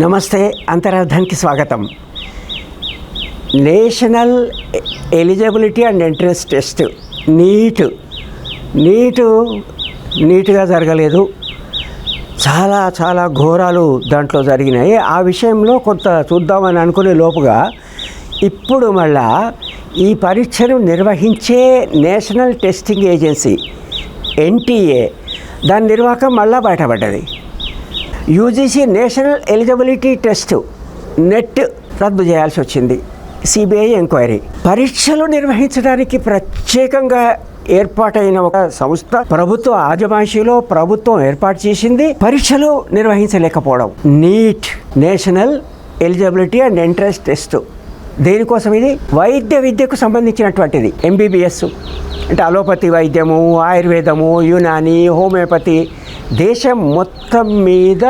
నమస్తే అంతరార్థానికి స్వాగతం. National eligibility and entrance test. NEET NEET నీట్గా జరగలేదు. చాలా చాలా ఘోరాలు దాంట్లో జరిగినాయి. ఆ విషయంలో కొంత చూద్దామని అనుకునే లోపుగా ఇప్పుడు మళ్ళా ఈ పరీక్షను నిర్వహించే నేషనల్ టెస్టింగ్ ఏజెన్సీ ఎన్టీఏ దాని నిర్వాహకం మళ్ళా బయటపడ్డది. UGC national eligibility test NET రద్దు చేయాల్సి వచ్చింది. CBI enquiry. పరీక్షలు నిర్వహించడానికి ప్రత్యేకంగా ఏర్పాటైన ఒక సంస్థ ప్రభుత్వ ఆజమాయిషీలో ప్రభుత్వం ఏర్పాటు చేసింది. పరీక్షలు నిర్వహించలేకపోవడం. NEET national eligibility and entrance test. దేనికోసం ఇది? వైద్య విద్యకు సంబంధించినటువంటిది. ఎంబీబీఎస్. అంటే అలోపతి వైద్యము ఆయుర్వేదము యునాని హోమియోపతి దేశం మొత్తం మీద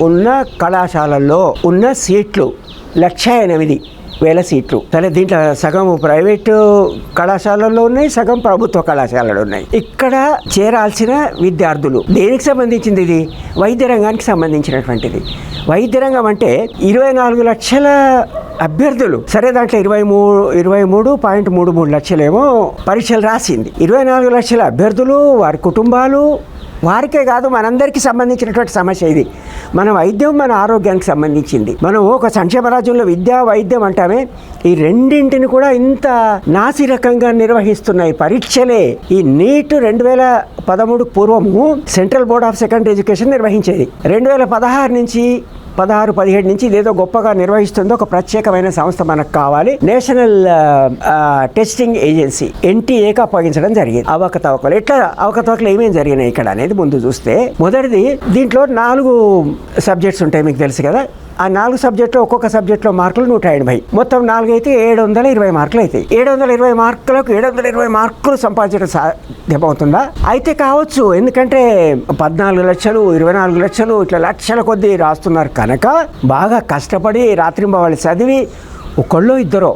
ఉన్న కళాశాలల్లో ఉన్న సీట్లు లక్ష ఎనిమిది వేల సీట్లు. సరే దీంట్లో సగం ప్రైవేటు కళాశాలల్లో ఉన్నాయి సగం ప్రభుత్వ కళాశాలలు ఉన్నాయి ఇక్కడ చేరాల్సిన విద్యార్థులు దేనికి సంబంధించింది ఇది? వైద్య రంగానికి సంబంధించినటువంటిది. వైద్య రంగం అంటే ఇరవై నాలుగు లక్షల అభ్యర్థులు. సరే దాంట్లో ఇరవై మూడు ఇరవై మూడు పాయింట్ మూడు మూడు లక్షలేమో పరీక్షలు రాసింది. ఇరవై నాలుగు లక్షల అభ్యర్థులు వారి కుటుంబాలు వారికే కాదు మనందరికీ సంబంధించినటువంటి సమస్య ఇది. మన వైద్యం మన ఆరోగ్యానికి సంబంధించింది. మనం ఒక సంక్షేమ రాజ్యంలో విద్య వైద్యం అంటామే ఈ రెండింటిని కూడా ఇంత నాసిరకంగా నిర్వహిస్తున్నాయి పరీక్షలే ఈ నీట్ రెండు వేల పదమూడు పూర్వము central board of secondary education నిర్వహించేది. రెండు వేల పదహారు నుంచి పదహారు పదిహేడు నుంచి ఇదేదో గొప్పగా నిర్వహిస్తుందో ఒక ప్రత్యేకమైన సంస్థ మనకు కావాలి. నేషనల్ టెస్టింగ్ ఏజెన్సీ ఎన్టీఏకి అప్పగించడం జరిగింది. అవకతవకలు. ఎట్లా అవకతవకలు ఏమేమి జరిగినాయి ఇక్కడ అనేది ముందు చూస్తే మొదటిది దీంట్లో నాలుగు సబ్జెక్ట్స్ ఉంటాయి మీకు తెలుసు కదా. ఆ నాలుగు సబ్జెక్టులో ఒక్కొక్క సబ్జెక్టులో మార్కులు నూట ఎనభై. మొత్తం నాలుగు అయితే ఏడు వందల ఇరవై మార్కులు అవుతాయి ఏడు వందల ఇరవై మార్కులకు ఏడు వందల ఇరవై మార్కులు సంపాదించడం సాధ్యమవుతుందా? అయితే కావచ్చు. ఎందుకంటే పద్నాలుగు లక్షలు ఇరవై నాలుగు లక్షలు ఇట్లా లక్షల కొద్దీ రాస్తున్నారు కనుక బాగా కష్టపడి రాత్రింబవాళ్ళు చదివి ఒకళ్ళు ఇద్దరు.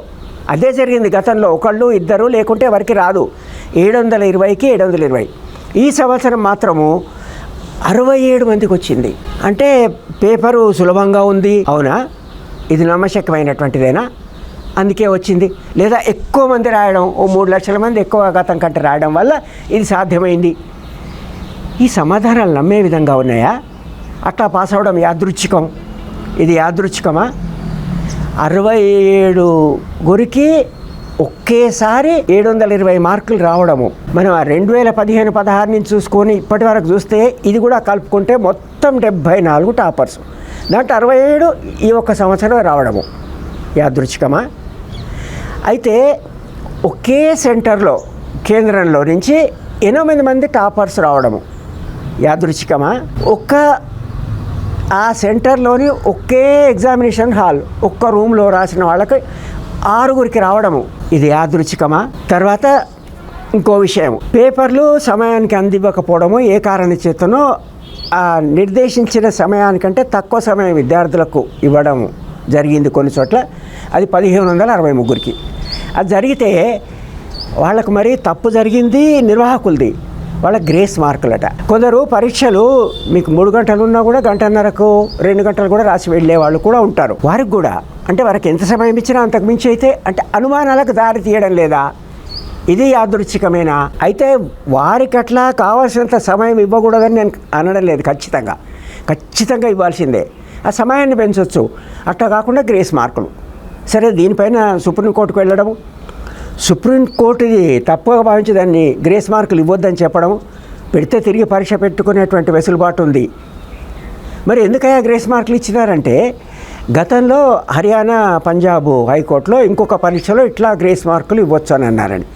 అదే జరిగింది గతంలో. ఒకళ్ళు ఇద్దరు లేకుంటే వారికి రాదు. ఏడు వందల ఇరవైకి ఏడు వందల ఇరవై. ఈ సంవత్సరం మాత్రము అరవై ఏడు మందికి వచ్చింది. అంటే పేపరు సులభంగా ఉంది. అవునా? ఇది నమ్మశక్యమైనటువంటిదేనా? అందుకే వచ్చింది. లేదా ఎక్కువ మంది రాయడం ఓ మూడు లక్షల మంది ఎక్కువ గతం కంటే రాయడం వల్ల ఇది సాధ్యమైంది. ఈ సమాధానాలు నమ్మే విధంగా ఉన్నాయా? అట్లా పాస్ అవడం యాదృచ్ఛికం. ఇది యాదృచ్ఛికమా? అరవై ఏడు గురికి ఒకేసారి ఏడు వందల ఇరవై మార్కులు రావడము. మనం ఆ రెండు వేల పదిహేను పదహారు నుంచి చూసుకొని ఇప్పటి వరకు చూస్తే ఇది కూడా కలుపుకుంటే మొత్తం డెబ్భై నాలుగు టాపర్స్. దాంట్లో అరవై ఏడు ఈ ఒక్క సంవత్సరం రావడము. యాదృచ్ఛికమా? అయితే ఒకే సెంటర్లో కేంద్రంలో నుంచి ఎనిమిది మంది టాపర్స్ రావడము. యాదృచ్ఛికమా? ఒక్క ఆ సెంటర్లోని ఒకే ఎగ్జామినేషన్ హాల్ ఒక్క రూమ్లో రాసిన వాళ్ళకి ఆరుగురికి రావడము ఇది యాదృచ్ఛికమా? తర్వాత ఇంకో విషయం పేపర్లు సమయానికి అందివ్వకపోవడము ఏ కారణ చేతనో ఆ నిర్దేశించిన సమయానికంటే తక్కువ సమయం విద్యార్థులకు ఇవ్వడం జరిగింది కొన్ని చోట్ల. అది పదిహేను వందల అరవై ముగ్గురికి. అది జరిగితే వాళ్ళకు మరి తప్పు జరిగింది నిర్వాహకులది. వాళ్ళ గ్రేస్ మార్కులట కొందరు పరీక్షలు మీకు మూడు గంటలు ఉన్నా కూడా గంటన్నరకు రెండు గంటలు కూడా రాసి వెళ్ళే వాళ్ళు కూడా ఉంటారు. వారికి కూడా. అంటే వారికి ఎంత సమయం ఇచ్చినా అంతకు మించి అయితే అంటే అనుమానాలకు దారి తీయడం లేదా? ఇది యాదృచ్ఛికమేనా? అయితే వారికి అట్లా కావాల్సినంత సమయం ఇవ్వకూడదని నేను అనడం లేదు ఖచ్చితంగా. ఖచ్చితంగా ఇవ్వాల్సిందే. ఆ సమయాన్ని పెంచవచ్చు అట్లా కాకుండా గ్రేస్ మార్కులు సరే దీనిపైన సుప్రీంకోర్టుకు వెళ్ళడము. సుప్రీంకోర్టుది తప్పుగా భావించి దాన్ని గ్రేస్ మార్కులు ఇవ్వద్దని చెప్పడం పెడితే తిరిగి పరీక్ష పెట్టుకునేటువంటి వెసులుబాటు ఉంది. మరి ఎందుకయ్యా గ్రేస్ మార్కులు ఇచ్చినారంటే గతంలో హర్యానా పంజాబ్ హైకోర్టులో ఇంకొక పరీక్షలో ఇట్లా గ్రేస్ మార్కులు ఇవ్వచ్చు అని అన్నారని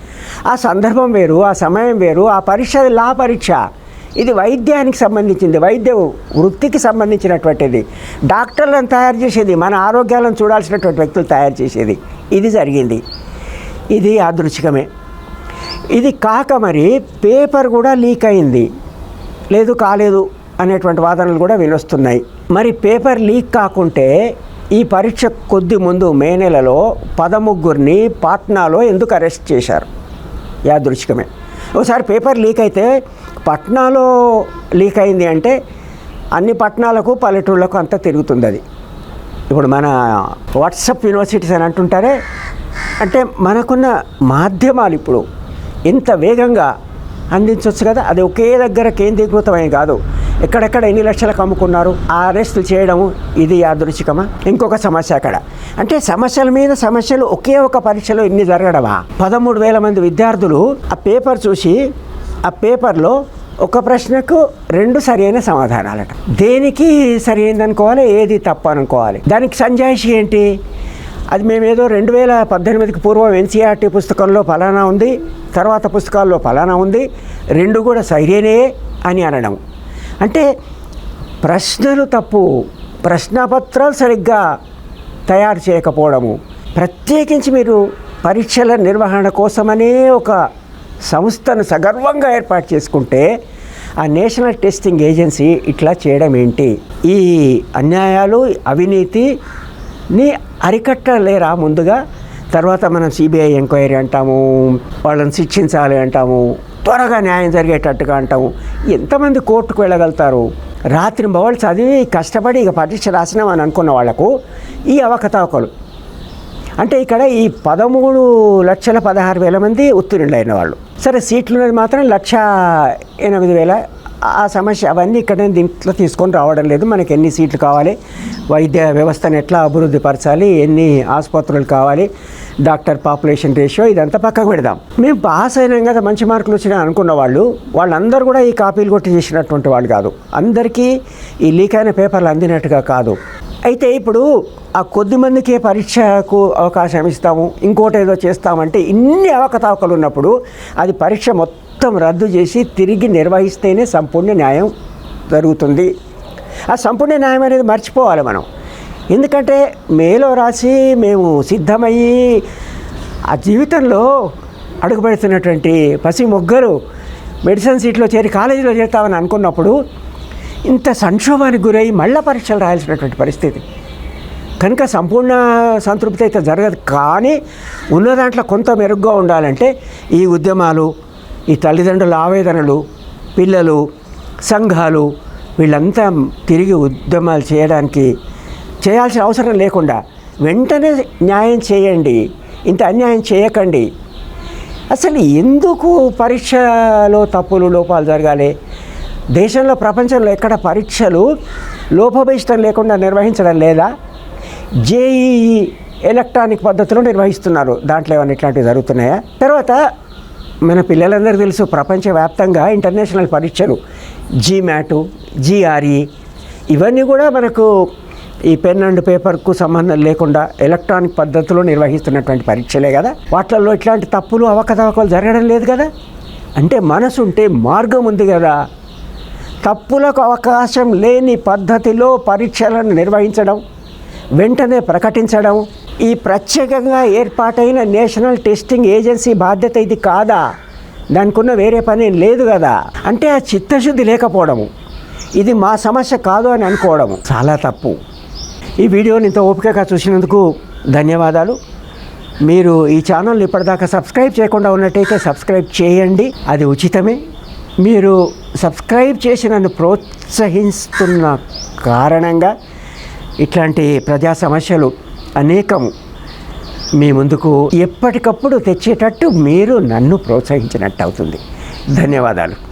ఆ సందర్భం వేరు ఆ సమయం వేరు ఆ పరీక్ష లా పరీక్ష. ఇది వైద్యానికి సంబంధించింది వైద్య వృత్తికి సంబంధించినటువంటిది. డాక్టర్లను తయారు చేసేది మన ఆరోగ్యాలను చూడాల్సినటువంటి వ్యక్తులు తయారు చేసేది. ఇది జరిగింది. ఇది యాదృచ్ఛికమే. ఇది కాక మరి పేపర్ కూడా లీక్ అయింది. లేదు కాలేదు అనేటువంటి వాదనలు కూడా వినొస్తున్నాయి మరి పేపర్ లీక్ కాకుంటే ఈ పరీక్ష కొద్ది ముందు మే నెలలో పదముగ్గురిని పాట్నాలో ఎందుకు అరెస్ట్ చేశారు? యాదృచ్ఛికమే. ఒకసారి పేపర్ లీక్ అయితే పట్నాలో లీక్ అయింది అంటే అన్ని పట్టణాలకు పల్లెటూళ్ళకు అంతా తిరుగుతుంది అది. ఇప్పుడు మన వాట్సప్ యూనివర్సిటీస్ అని అంటుంటారే అంటే మనకున్న మాధ్యమాలు ఇప్పుడు ఎంత వేగంగా అందించవచ్చు కదా? అది ఒకే దగ్గర కేంద్రీకృతమై కాదు. ఎక్కడెక్కడ ఎన్ని లక్షలకు అమ్ముకున్నారు ఆ అరెస్టులు చేయడము ఇది యాదృచ్ఛికమా ఇంకొక సమస్య అక్కడ. అంటే సమస్యల మీద సమస్యలు ఒకే ఒక పరీక్షలో ఇన్ని జరగడమా? పదమూడు వేల మంది విద్యార్థులు ఆ పేపర్ చూసి ఆ పేపర్లో ఒక ప్రశ్నకు రెండు సరైన సమాధానాలట. దేనికి సరి అనుకోవాలి ఏది తప్పు అనుకోవాలి? దానికి సంజాయిషి ఏంటి? అది మేమేదో రెండు వేల పద్దెనిమిదికి పూర్వం ఎన్సీఆర్టీ పుస్తకంలో ఫలానా ఉంది తర్వాత పుస్తకాల్లో ఫలానా ఉంది రెండు కూడా సైరేనే అని అనడం. అంటే ప్రశ్నలు తప్పు ప్రశ్నపత్రాలు సరిగ్గా తయారు చేయకపోవడము ప్రత్యేకించి మీరు పరీక్షల నిర్వహణ కోసమనే ఒక సంస్థను సగర్వంగా ఏర్పాటు చేసుకుంటే ఆ నేషనల్ టెస్టింగ్ ఏజెన్సీ ఇట్లా చేయడం ఏంటి? ఈ అన్యాయాలు అవినీతి నీ అరికట్టలేరా ముందుగా? తర్వాత మనం సిబిఐ ఎంక్వైరీ అంటాము వాళ్ళని శిక్షించాలి అంటాము త్వరగా న్యాయం జరిగేటట్టుగా అంటాము. ఎంతమంది కోర్టుకు వెళ్ళగలుగుతారు? రాత్రి బవళ్ళు చదివి కష్టపడి ఇక పరీక్ష రాసినామని అనుకున్న వాళ్ళకు ఈ అవకతవకలు. అంటే ఇక్కడ ఈ పదమూడు లక్షల పదహారు వేల మంది ఉత్తీర్ణులైన వాళ్ళు. సరే సీట్లు మాత్రం లక్ష ఎనిమిది వేల ఆ సమస్య అవన్నీ ఇక్కడ దీంట్లో తీసుకొని రావడం లేదు. మనకి ఎన్ని సీట్లు కావాలి వైద్య వ్యవస్థను ఎట్లా అభివృద్ధి పరచాలి ఎన్ని ఆసుపత్రులు కావాలి డాక్టర్ పాపులేషన్ రేషియో ఇదంతా పక్కకు పెడదాం. మేము పాస్ అయినాం కదా మంచి మార్కులు వచ్చినాయి అనుకున్న వాళ్ళు వాళ్ళందరూ కూడా ఈ కాపీలు కొట్టి చేసినటువంటి వాళ్ళు కాదు. అందరికీ ఈ లీక్ అయిన పేపర్లు అందినట్టుగా కాదు. అయితే ఇప్పుడు ఆ కొద్ది మందికే పరీక్షకు అవకాశం ఇస్తాము ఇంకోటి ఏదో చేస్తామంటే ఇన్ని అవకతవకలు ఉన్నప్పుడు అది పరీక్ష మొత్తం మొత్తం రద్దు చేసి తిరిగి నిర్వహిస్తేనే సంపూర్ణ న్యాయం జరుగుతుంది. ఆ సంపూర్ణ న్యాయం అనేది మర్చిపోవాలి మనం. ఎందుకంటే మేలో రాసి మేము సిద్ధమయ్యి ఆ జీవితంలో అడుగుపెడుతున్నటువంటి పసి మొగ్గలు మెడిసిన్ సీట్లో చేరి కాలేజీలో చేరుతామని అనుకున్నప్పుడు ఇంత సంక్షోభానికి గురై మళ్ళా పరీక్షలు రాయాల్సినటువంటి పరిస్థితి. కనుక సంపూర్ణ సంతృప్తి అయితే జరగదు. కానీ ఉన్న దాంట్లో కొంత మెరుగ్గా ఉండాలంటే ఈ ఉద్యమాలు ఈ తల్లిదండ్రుల ఆవేదనలు పిల్లలు సంఘాలు వీళ్ళంతా తిరిగి ఉద్యమాలు చేయడానికి చేయాల్సిన అవసరం లేకుండా వెంటనే న్యాయం చేయండి. ఇంత అన్యాయం చేయకండి. అసలు ఎందుకు పరీక్షలో తప్పులు లోపాలు జరగాలి? దేశంలో ప్రపంచంలో ఎక్కడ పరీక్షలు లోపభిష్టం లేకుండా నిర్వహించడం లేదా? జేఈఈ ఎలక్ట్రానిక్ పద్ధతిలో నిర్వహిస్తున్నారు. దాంట్లో ఏమైనా ఇట్లాంటివి జరుగుతున్నాయా? తర్వాత మన పిల్లలందరికీ తెలుసు ప్రపంచవ్యాప్తంగా ఇంటర్నేషనల్ పరీక్షలు జీమ్యాటు జీఆర్ఈ e, ఇవన్నీ కూడా మనకు ఈ పెన్ అండ్ పేపర్కు సంబంధం లేకుండా ఎలక్ట్రానిక్ పద్ధతిలో నిర్వహిస్తున్నటువంటి పరీక్షలే కదా. వాటిల్లో ఇట్లాంటి తప్పులు అవకతవకలు జరగడం లేదు కదా. అంటే మనసు ఉంటే మార్గం ఉంది కదా. తప్పులకు అవకాశం లేని పద్ధతిలో పరీక్షలను నిర్వహించడం వెంటనే ప్రకటించడం ఈ ప్రత్యేకంగా ఏర్పాటైన నేషనల్ టెస్టింగ్ ఏజెన్సీ బాధ్యత ఇది కాదా? దానికున్న వేరే పని ఏం లేదు కదా? అంటే ఆ చిత్తశుద్ధి లేకపోవడము. ఇది మా సమస్య కాదు అని అనుకోవడము. చాలా తప్పు. ఈ వీడియోని ఇంత ఓపికగా చూసినందుకు ధన్యవాదాలు. మీరు ఈ ఛానల్ని ఇప్పటిదాకా సబ్స్క్రైబ్ చేయకుండా ఉన్నట్టయితే సబ్స్క్రైబ్ చేయండి. అది ఉచితమే. మీరు సబ్స్క్రైబ్ చేసి నన్ను ప్రోత్సహిస్తున్న కారణంగా ఇట్లాంటి ప్రజా సమస్యలు అనేకము మీ ముందుకు ఎప్పటికప్పుడు తెచ్చేటట్టు మీరు నన్ను ప్రోత్సహించినట్టు అవుతుంది. ధన్యవాదాలు.